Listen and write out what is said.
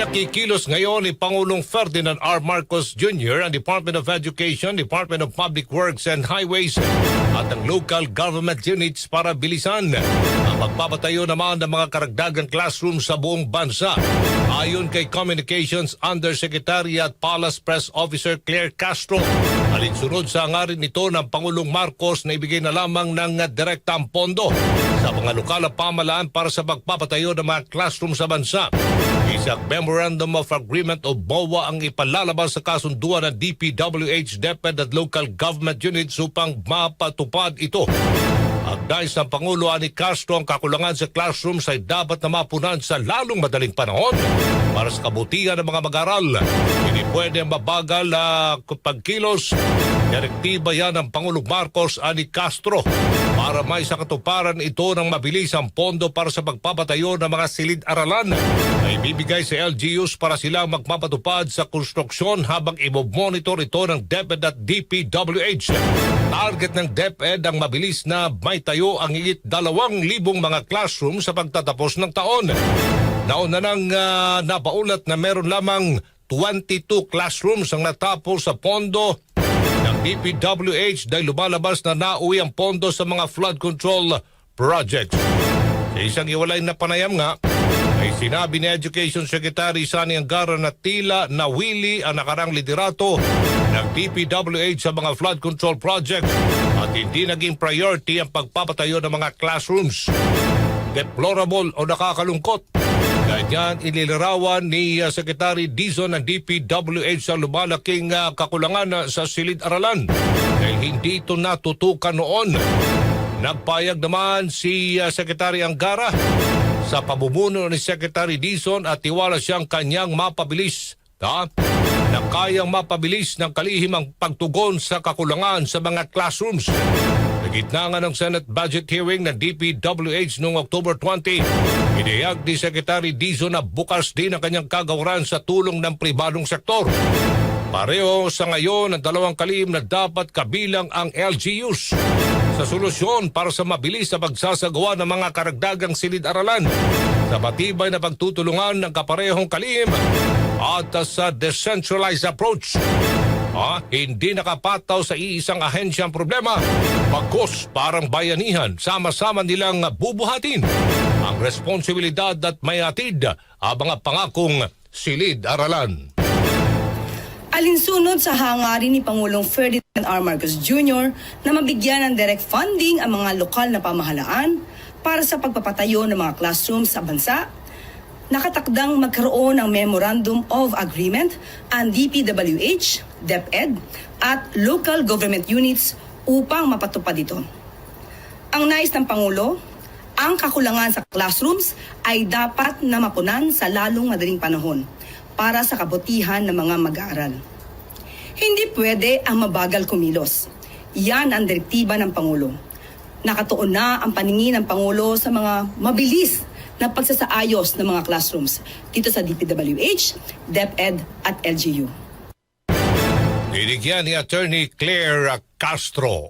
Pinakikilos ngayon ni Pangulong Ferdinand R. Marcos Jr. ang Department of Education, Department of Public Works and Highways at ang local government units para bilisan ang magpapatayo naman ng mga karagdagang classroom sa buong bansa. Ayon kay Communications Undersecretary at Palace Press Officer Claire Castro, alinsunod sa hangarin nito ng Pangulong Marcos na ibigay na lamang ng direktang pondo sa mga lokal na pamalaan para sa pagpapatayo ng mga classroom sa bansa. Isang Memorandum of Agreement o BOA ang ipalalabas sa kasunduan ng DPWH, DepEd at local government units upang mapatupad ito. Ang nais ng Pangulo ani Castro ang kakulangan sa classrooms ay dapat na mapunan sa lalong madaling panahon para sa kabutihan ng mga mag-aral. Hindi pwede mabagal na pagkilos. Direktiba yan ng Pangulong Marcos ani Castro para sa katuparan ito ng mabilis ang pondo para sa pagpapatayo ng mga silid-aralan na ibibigay sa LGUs para silang magpapatupad sa konstruksyon habang i-monitor ito ng DepEd at DPWH. Target ng DepEd ang mabilis na may tayo ang higit dalawang libong mga classroom sa pagtatapos ng taon. Nauna nang ah, napaulat na meron lamang 22 classrooms ang natapos sa pondo DPWH dahil lumalabas na nauwi ang pondo sa mga flood control projects. Sa isang iwalay na panayam nga, ay sinabi ni Education Secretary Sani Angara na tila nawili ang nakarang liderato ng DPWH sa mga flood control projects at hindi naging priority ang pagpapatayo ng mga classrooms. Deplorable o nakakalungkot Ganyan inilarawan ni uh, Secretary Dizon ng DPWH sa lumalaking uh, kakulangan uh, sa silid-aralan dahil hindi ito natutukan noon. Nagpayag naman si uh, Secretary Angara sa pamumuno ni Secretary Dizon at tiwala siyang kanyang mapabilis ha, na kayang mapabilis ng kalihim ang pagtugon sa kakulangan sa mga classrooms. Nagitna nga ng Senate budget hearing ng DPWH noong October 20, iniyag ni Secretary Dizon na bukas din ang kanyang kagawaran sa tulong ng pribadong sektor. Pareho sa ngayon ang dalawang kalim na dapat kabilang ang LGUs sa solusyon para sa mabilis na pagsasagawa ng mga karagdagang silid-aralan sa matibay na pagtutulungan ng kaparehong kalim at sa decentralized approach. Ah, hindi nakapataw sa iisang ahensya ang problema. Bagos parang bayanihan, sama-sama nilang bubuhatin responsibilidad at may atid ang mga pangakong silid-aralan. Alinsunod sa hangarin ni Pangulong Ferdinand R. Marcos Jr. na mabigyan ng direct funding ang mga lokal na pamahalaan para sa pagpapatayo ng mga classrooms sa bansa, nakatakdang magkaroon ng Memorandum of Agreement ang DPWH, DepEd, at local government units upang mapatupad ito. Ang nais ng Pangulo, ang kakulangan sa classrooms ay dapat na mapunan sa lalong madaling panahon para sa kabutihan ng mga mag-aaral. Hindi pwede ang mabagal kumilos. Yan ang direktiba ng Pangulo. Nakatuon na ang paningin ng Pangulo sa mga mabilis na pagsasaayos ng mga classrooms dito sa DPWH, DepEd at LGU. Dinigyan ni Attorney Claire Castro.